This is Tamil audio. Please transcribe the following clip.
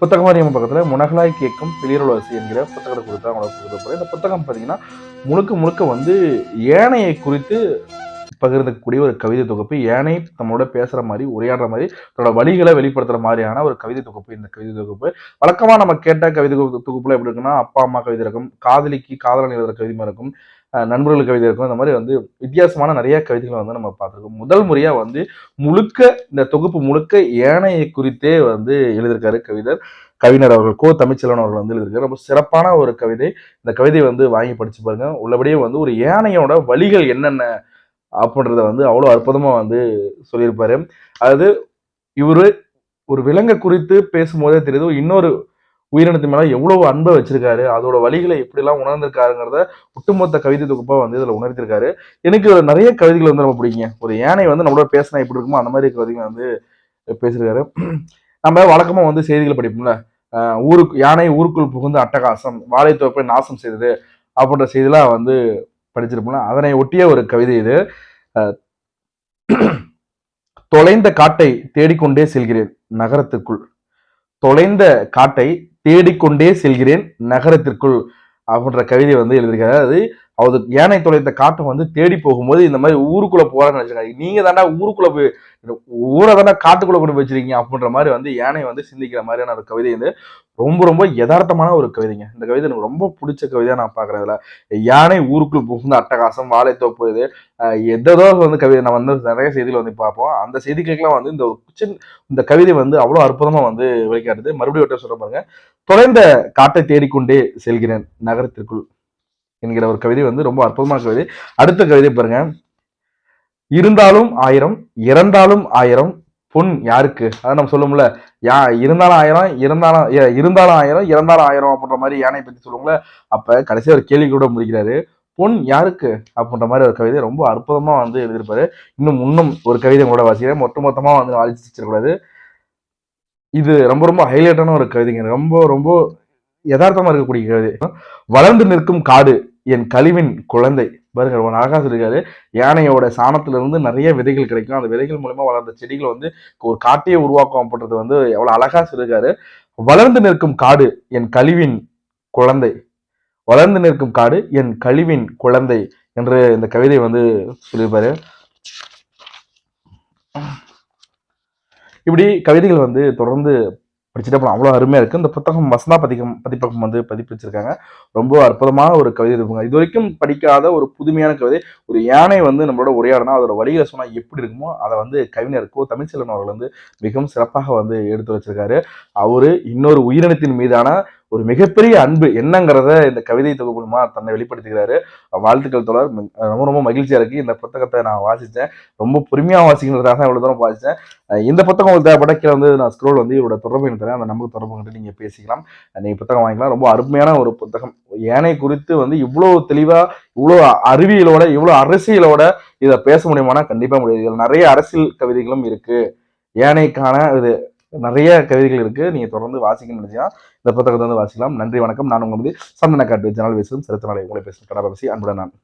புத்தகமாரியம் பக்கத்தில் முனகலாய் கேட்கும் பிளிரலோசி என்கிற புத்தகத்தை கொடுத்து அவங்களோட கொடுக்க போகிறேன் இந்த புத்தகம் பார்த்தீங்கன்னா முழுக்க முழுக்க வந்து ஏனையை குறித்து பகிர்ந்தக்கூடிய ஒரு கவிதை தொகுப்பு. ஏனை நம்மளோட பேசுற மாதிரி உரையாடுற மாதிரி தன்னோட வழிகளை வெளிப்படுத்துற மாதிரியான ஒரு கவிதை தொகுப்பு இந்த கவிதை தொகுப்பு. வழக்கமா நம்ம கேட்ட கவிதை தொகுப்புல எப்படி இருக்குன்னா அப்பா அம்மா கவிதை இருக்கும் காதலிக்கு காதலன் எழுதுற கவிதை இருக்கும் நண்பர்கள் கவிதை இருக்கும் இந்த மாதிரி வந்து வித்தியாசமான நிறைய கவிதைகளை வந்து நம்ம பார்த்துருக்கோம். முதல் முறையா வந்து முழுக்க இந்த தொகுப்பு முழுக்க ஏனையை குறித்தே வந்து எழுதியிருக்காரு கவிதர் கவிஞர் அவர்கள் கோ தமிழ்ச்செல்வன் அவர்கள் வந்து எழுதியிருக்காரு. ரொம்ப சிறப்பான ஒரு கவிதை. இந்த கவிதையை வந்து வாங்கி படிச்சு பாருங்க. உள்ளபடியே வந்து ஒரு யானையோட வழிகள் என்னென்ன அப்படின்றத வந்து அவ்வளோ அற்புதமாக வந்து சொல்லியிருப்பாரு. அதாவது இவர் ஒரு விலங்கை குறித்து பேசும்போதே தெரியுது இன்னொரு உயிரினத்து மேலே எவ்வளவு அன்பை வச்சிருக்காரு அதோட வழிகளை எப்படிலாம் உணர்ந்திருக்காருங்கிறத ஒட்டுமொத்த கவிதை தொகுப்பாக வந்து இதில் உணர்த்திருக்காரு. எனக்கு நிறைய கவிதைகள் வந்து ரொம்ப பிடிக்குங்க. ஒரு யானை வந்து நம்மளோட பேசினா எப்படி இருக்குமோ அந்த மாதிரி கவிதைகள் வந்து பேசியிருக்காரு நம்ம வழக்கமாக வந்து செய்திகள் படிப்போம்ல. ஊருக்கு யானை ஊருக்குள் புகுந்து அட்டகாசம் வாழைத்தோப்பை நாசம் செய்தது அப்படின்ற செய்திலாம் வந்து படிச்சிருப்போம்ல அதனை ஒட்டிய ஒரு கவிதை இது. தொலைந்த காட்டை தேடிக்கொண்டே செல்கிறேன் நகரத்திற்குள். தொலைந்த காட்டை தேடிக்கொண்டே செல்கிறேன் நகரத்திற்குள் அப்படின்ற கவிதை வந்து எழுதியிருக்காரு. அது அவர் யானை தொலைத்த காட்டை வந்து தேடி போகும்போது இந்த மாதிரி ஊருக்குள்ள போறாங்கன்னு நினைச்சிருக்காங்க நீங்க தாண்டா ஊருக்குள்ள போய் ஊரை தாண்டா காட்டுக்குள்ள கொண்டு வச்சிருக்கீங்க அப்படின்ற மாதிரி வந்து யானை வந்து சிந்திக்கிற மாதிரியான ஒரு கவிதை வந்து ரொம்ப ரொம்ப யதார்த்தமான ஒரு கவிதைங்க. இந்த கவிதை எனக்கு ரொம்ப பிடிச்ச கவிதையாக நான் பார்க்குறதுல யானை ஊருக்குள்ள புகுந்த அட்டகாசம் வாழைத்தோப்பு இது எதோ வந்து கவிதை. நம்ம வந்து நிறைய செய்திகள் வந்து பார்ப்போம். அந்த செய்திகளுக்கெல்லாம் வந்து இந்த ஒரு சின்ன இந்த கவிதை வந்து அவ்வளோ அற்புதமாக வந்து வெளிக்காட்டுது. மறுபடியும் ஒருத்தர் பாருங்க. தொலைந்த காட்டை தேடிக்கொண்டே செல்கிறேன் நகரத்திற்குள். என்கிற ஒரு கவிதை வந்து ரொம்ப அற்புதமான கவிதை. அடுத்த கவிதை பாருங்க. இருந்தாலும் ஆயிரம் இறந்தாலும் ஆயிரம் பொன் யாருக்கு? அதான் நம்ம சொல்லுவோம்ல. யா இருந்தாலும் ஆயிரம் இருந்தாலும் இருந்தாலும் ஆயிரம் இறந்தாலும் ஆயிரம் அப்படின்ற மாதிரி யானை பத்தி சொல்லுவோம்ல. அப்ப கடைசியாக ஒரு கேள்வி கூட முடிக்கிறாரு. பொன் யாருக்கு? அப்படின்ற மாதிரி ஒரு கவிதை ரொம்ப அற்புதமா வந்து எழுதியிருப்பாரு. இன்னும் இன்னும் ஒரு கவிதை கூட வாசிக்கிறேன். மொத்த மொத்தமா வந்து வாசிச்சிடக்கூடாது இது ரொம்ப ரொம்ப ஹைலைட்டான ஒரு கவிதைங்க. ரொம்ப ரொம்ப யதார்த்தமா இருக்கக்கூடிய கவிதை. வளர்ந்து நிற்கும் காடு. என் கழிவின் குழந்தை. பாருங்க ஒரு அழகாக சொல்லியிருக்காரு. யானையோட சாணத்திலிருந்து நிறைய விதைகள் கிடைக்கும். அந்த விதைகள் மூலமா வளர்ந்த செடிகள் வந்து ஒரு காட்டையே உருவாக்கும் அப்படின்றது வந்து எவ்வளவு அழகா சொல்லியிருக்காரு. வளர்ந்து நிற்கும் காடு என் கழிவின் குழந்தை. வளர்ந்து நிற்கும் காடு என் கழிவின் குழந்தை என்று இந்த கவிதை வந்து சொல்லியிருப்பாரு. இப்படி கவிதைகள் வந்து தொடர்ந்து படிச்சுட்டு போகலாம் அவ்வளோ அருமையாக இருக்குது இந்த புத்தகம் வசந்தா பதிகம் பதிப்பகம் வந்து பதிப்பிச்சிருக்காங்க. ரொம்ப அற்புதமான ஒரு கவிதை இருக்குங்க. இது வரைக்கும் படிக்காத ஒரு புதுமையான கவிதை. ஒரு யானை வந்து நம்மளோட உரையாடனா அதோட வழிகளை சொன்னால் எப்படி இருக்குமோ அதை வந்து கவிஞருக்கோ தமிழ்ச்செல்வன் அவர்கள் வந்து மிகவும் சிறப்பாக வந்து எடுத்து வச்சிருக்காரு. அவர் இன்னொரு உயிரினத்தின் மீதான ஒரு மிகப்பெரிய அன்பு என்னங்கிறத இந்த கவிதை தொகுப்புமா தன்னை வெளிப்படுத்துகிறாரு. வாழ்த்துக்கள் தொடர் ரொம்ப ரொம்ப மகிழ்ச்சியா இருக்கு. இந்த புத்தகத்தை நான் வாசிச்சேன். ரொம்ப பொறுமையா வாசிக்கிறதாக தான் இவ்வளவு தூரம் வாசிச்சேன். இந்த புத்தகம் உங்களுக்கு தேவைப்பட்ட கீழே வந்து நான் ஸ்க்ரோல் வந்து இவரோட தொடர்பு எனக்கு தரேன். அந்த நம்பருக்கு தொடர்பு கிட்ட நீங்க பேசிக்கலாம். நீங்க புத்தகம் வாங்கிக்கலாம். ரொம்ப அருமையான ஒரு புத்தகம். ஏனை குறித்து வந்து இவ்வளவு தெளிவா இவ்வளவு அறிவியலோட இவ்வளவு அரசியலோட இதை பேச முடியுமானா கண்டிப்பா முடியாது. நிறைய அரசியல் கவிதைகளும் இருக்கு. ஏனைக்கான இது நிறைய கவிதைகள் இருக்கு. நீங்க தொடர்ந்து வாசிக்கணும்னு நினைச்சீங்கன்னா இந்த புத்தகத்தை வந்து வாசிக்கலாம். நன்றி வணக்கம். நான் உங்கள் வந்து சந்தன காட்டு ஜனால் பேசும் சிறுத்த நாளை உங்களை பேசும் கடாபசி அன்புடன் நான்.